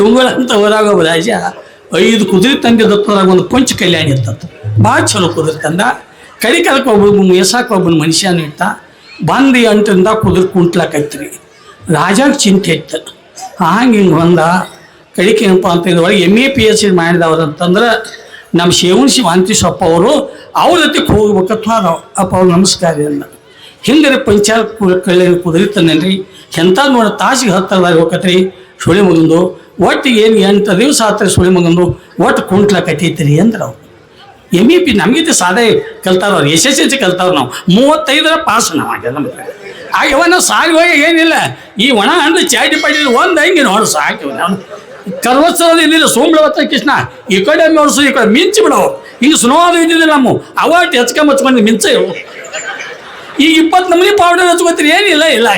ತುಂಗಳ ಅಂತ ಹೋದಾಗ ರಾಜ, ಐದು ಕುದುರೆ ತಂದಿದ್ದರಾಗ ಒಂದು ಪಂಚ ಕಲ್ಯಾಣಿ ಇರ್ತತ್ತು ಭಾಳ ಚಲೋ ಕುದುರೆ ತಂದ ಕಡಿಕಲಕ್ಕೆ ಒಬ್ಬ ಮೇಸಾಕ ಒಬ್ಬನ ಮನುಷ್ಯನ ಇಟ್ಟ. ಬಂದು ಅಂಟರಿಂದ ಕುದುರೆ ಕುಂಟ್ಲಾಕೈತ್ರಿ. ರಾಜಾಗ ಚಿಂತೆ ಇತ್ತು. ಹಂಗೆ ಹಿಂಗೆ ಬಂದ. ಕಡಿಕೆ ಏನಪ್ಪ ಅಂತ ಇದ್ರೊಳಗೆ M A, P H D ಮಾಡಿದವ್ರು ಅಂತಂದ್ರೆ ನಮ್ಮ ಶೇವ್ನ ಶಿವಾಂತಿ ಸೊಪ್ಪ ಅವರು ಅವ್ರ ಜೊತೆಗೆ ಹೋಗ್ಬೇಕಂತ ಅದಾವ. ಅಪ್ಪ ಅವ್ರು ನಮಸ್ಕಾರ ಎಲ್ಲ ಹಿಂದಿನ ಪಂಚಾಯತ್ ಕಳ್ಳಿ ಕುದುರೆ ತಂದೇನ್ರಿ. ಎಂಥ ನೋಡಿ ತಾಸಿಗೆ ಹತ್ತರದಾಗ ಹೋಗತ್ರಿ. ಸುಳಿ ಮುಗಿದು ಒಟ್ಟು ಏನು ಎಂಟು ದಿವಸ ಆತ್ರಿ ಸುಳಿ ಮುಗಿದು ಒಟ್ಟು ಕುಂಟ್ಲ ಕಟ್ಟೈತ್ರಿ ಅಂದ್ರೆ ಅವ್ರು. ಎಂ ಇ ಪಿ ನಮಗಿದ್ದು ಸಾಧೆ ಕಲ್ತಾರ ಅವ್ರು ಎಸ್ ಎಸ್ ಎಲ್ ಸಿ ಕಲ್ತಾವ್ರು ನಾವು ಮೂವತ್ತೈದರ ಪಾಸ್ ನಾವು ಆಗ ನಮ್ಗೆ ಆಗ್ಯವ ನಾವು ಸಾಗಿ ಹೋಗಿ ಏನಿಲ್ಲ. ಈ ಒಣ ಹಣ್ಣು ಚಾಟಿ ಪಾಟಿ ಒಂದು ಹಂಗೆ ನೋಡು ಸಾಕಿವ್ ಕರ್ವತ್ಸರ ಇಲ್ಲಿಲ್ಲ ಇದ್ದಿಲ್ಲ ಹತ್ರ ಕೃಷ್ಣ. ಈ ಕಡೆ ನೋಡ್ಸು, ಈ ಕಡೆ ಮಿಂಚಿ ಬಿಡೋ. ಹಿಂಗೆ ಸುನವಾದ ಇದ್ದಿದ್ದಿಲ್ಲ ನಮ್ಮ ಅವಾಟ್ ಹೆಚ್ಕೊಂಡ್ ಹಚ್ಕೊಂಡು ಮಿಂಚೆ. ಇವು ಈಗ ಇಪ್ಪತ್ತು ನಮೂನಿ ಪೌಡರ್ ಹಚ್ಕೋತೀರಿ, ಏನಿಲ್ಲ, ಇಲ್ಲ.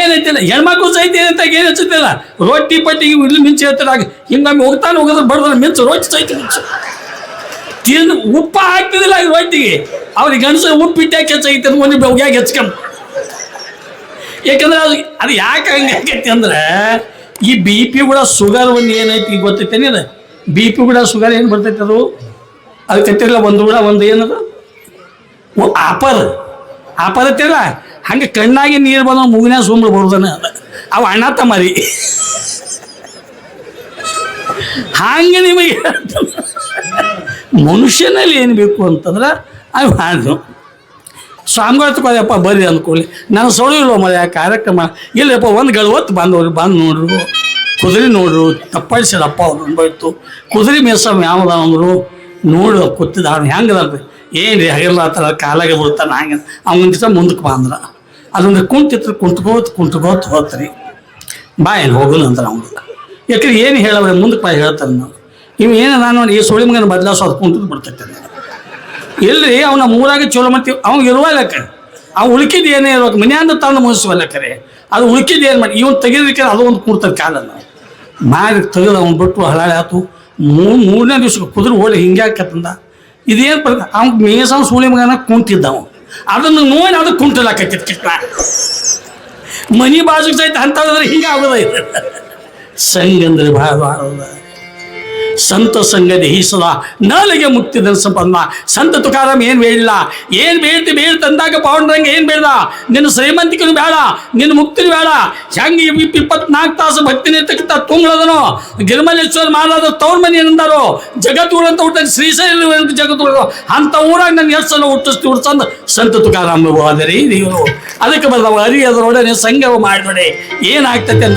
ಏನೈತಿಲ್ಲ? ಹೆಣ್ಮಕ್ಳು ಸಹಿತ ಏನಂತ? ಏನು ಹಚ್ಚುತ್ತಿಲ್ಲ ರೊಟ್ಟಿ ಪಟ್ಟಿ ಇಲ್ಲಿ ಮಿಂಚು ಹೇಳ್ತಾರೆ. ಹಿಂಗಾಗಿ ಹೋಗ್ತಾನೆ ಹೋಗೋದ್ರೆ ಬಡದ್ರ ಮಿಂಚು, ರೊಟ್ಟಿ ಸಹಿತ ಮಿಂಚು. ತಿಂದು ಉಪ್ಪ ಹಾಕ್ತಿದಿಲ್ಲ ಈ ರೊಟ್ಟಿಗೆ. ಅವ್ರಿಗೆ ಗಂಡಸ ಉಪ್ಪು ಇಟ್ಟು ಯಾಕೆ ಹೆಚ್ಚಾಗಿತ್ತು ಒಂದು ಬೆವ್ಗ್ಯಾಗ ಹೆಚ್ಕೊಂಡ್? ಯಾಕಂದ್ರೆ ಅದು ಅದು ಯಾಕೆ ಹಂಗೆ ಆಗೈತಿ ಅಂದ್ರೆ, ಈ ಬಿ ಪಿ ಕೂಡ ಶುಗರ್ ಒಂದು ಏನೈತಿ ಗೊತ್ತೈತೇನೆ ಅದು ಬಿ ಪಿ ಕೂಡ ಶುಗರ್ ಏನು ಬರ್ತೈತೆ ಅದು? ಅದಕ್ಕೆ ಕತ್ತಿರಲ್ಲ ಒಂದು ಕೂಡ, ಒಂದು ಏನದು? ಆಪರ್ ಆಪರ್ ಐತಿಲ್ಲ ಹಂಗೆ ಕಣ್ಣಾಗಿ ನೀರು ಬಂದ ಮುಗಿನ ಸುಮ್ಮನೆ ಬರುದನ ಅವ ಅಣ್ಣ ತಮ್ಮರಿ. ಹಂಗೆ ನಿಮಗೆ ಮನುಷ್ಯನಲ್ಲಿ ಏನು ಬೇಕು ಅಂತಂದ್ರೆ ಅವು ಹಾಡು ಸ್ವಾಮಿಗಳು ತಗೋಯಪ್ಪ ಬರ್ರಿ ಅಂದ್ಕೊಳ್ಳಿ ನಾನು ಸೊಳಿಲ್ವ ಮರ ಕಾರ್ಯಕ್ರಮ. ಇಲ್ಲಪ್ಪ, ಒಂದು ಗಳವತ್ತು ಬಂದವ್ರು, ಬಂದು ನೋಡ್ರು. ಕುದುರೆ ನೋಡ್ರು ತಪ್ಪಾಡಿಸಿದಪ್ಪ ಅವ್ರು ಅನ್ಬೋಯ್ತು ಕುದುರೆ ಮೇಸಮ್ ಯಾವ್ದ ಅಂದ್ರು. ನೋಡು ಕೂತಿದ್ದ ಅವ್ನು ಹೆಂಗದ ಏನು ರೀ ಹಗಿರ್ಲಾತಾರ, ಕಾಲಾಗೆ ಬರುತ್ತಾನೆ, ಹಂಗೆ. ಅವ್ನ ಮುಂದಕ್ಕೆ ಬಂದ್ರ. ಅದೊಂದು ಕುಂತಿತ್ತು ಕುಂತ್ಕೋತ್ ಕುಂತ್ಕೋತ್ ಹೋತ್ರಿ ಬಾ ಏನು ಹೋಗಲ್ಲ ಅಂದ್ರೆ ಅವ್ನಿಗೆ ಯಾಕಂದ್ರೆ ಏನು ಹೇಳವ್ರೆ ಮುಂದಕ್ಕೆ ಬಾಯಿ ಹೇಳ್ತಾರೆ ನಾವು ಇವ್ ಏನು ನಾನು ಈ ಸೋಳಿ ಮಗನ ಬದಲಾಸೋದು ಕುಂತು ಬಿಡ್ತೈತೆ ಇಲ್ರಿ, ಅವನ ಮೂರಾಗ ಚಲೋ ಮಾಡ್ತೀವಿ ಅವ್ನು ಇರುವಲ್ಲಕ್ಕ ಅವ್ನು ಉಳ್ಕಿದ್ದು ಏನೇ ಇರ್ಬೇಕು ಮನೆಯಿಂದ ತಂದು ಮುಗಿಸುವಲ್ಲ ಕರೆ. ಅದು ಉಳ್ಕಿದ್ದು ಏನು ಮಾಡಿ, ಇವನು ತೆಗಿದಕ್ಕೆ ಅದು ಒಂದು ಕೂಡ್ತದೆ ಕಾಲನ್ನ ಮಾರಿ ತೆಗೆದು ಅವ್ನು ಬಿಟ್ಟು ಹಳಾಳೆ ಆತು. ಮೂರು, ಮೂರನೇ ದಿವ್ಸ ಕುದುರೆ ಓಡಿ ಹಿಂಗೆ ಹಾಕತ್ತಂದ ಇದೇನು ಅವ್ನು ಅವ್ನ ಮೇಸವ್ ಸೂಳಿ ಮಗನ ಕುಂತಿದ್ದ ಅವ ಅದನ್ನು ನೋಡಿ ಅದು ಕುಂಟಲಾಕತ್ತಿತ್ತು ಕೃಷ್ಣ ಮನಿ ಬಾಜು ಸಹಿತ ಅಂತಂದ್ರೆ ಹಿಂಗೆ ಆಗೋದ ಇದು ಸಂಘ ಅಂದ್ರೆ ಭಾಳ ಭಾಳ. ಸಂತ ಸಂಗತಿ ಹೀಸದ ನಾಲಿಗೆ ಮುಕ್ತಿದ ಸಂಪನ್ನ ಸಂತ ತುಕಾರಾಮ್ ಏನ್ ಬೇಡಿಲ್ಲ? ಏನ್ ಬೇಡ್ತಿ ಬೇಡ್ ತಂದಾಗ ಪಾವಂಡ್ರಂಗೆ ಏನ್ ಬೇಡ ನಿನ್ನ ಶ್ರೀಮಂತಿಕನು ಬೇಡ, ನಿನ್ನ ಮುಕ್ತಿನೂ ಬೇಡ. ಹೆಂಗೆ ಇಪ್ಪತ್ನಾಲ್ಕು ತಾಸು ಭಕ್ತಿ ನಿರ್ತಕ್ಕಂಥ ತುಂಗಳದನು ಗಿರಿಮಲೇಶ್ವರ ಮಹಾರಾಜ ತವ್ರ ಮನೆ ಏನಂದಾರೋ? ಜಗತ್ತುಗಳು ಅಂತ ಹುಟ್ಟ ಶ್ರೀಶೈಲ ಜಗತ್ತುಗಳು ಅಂತ ಊರಾಗ ನನ್ನ ಎಷ್ಟು ಸಲ ಹುಟ್ಟಿಸ್ತಿ ಹುಡ್ಸಂದ ಸಂತ ತುಕಾರಾಮ್ ನೀವು ಅದಕ್ಕೆ ಬರ್ತಾವ ಅರಿ ಅದರೊಡನೆ ಸಂಘವ ಮಾಡಿಬಿಡಿ. ಏನಾಗ್ತೈತೆ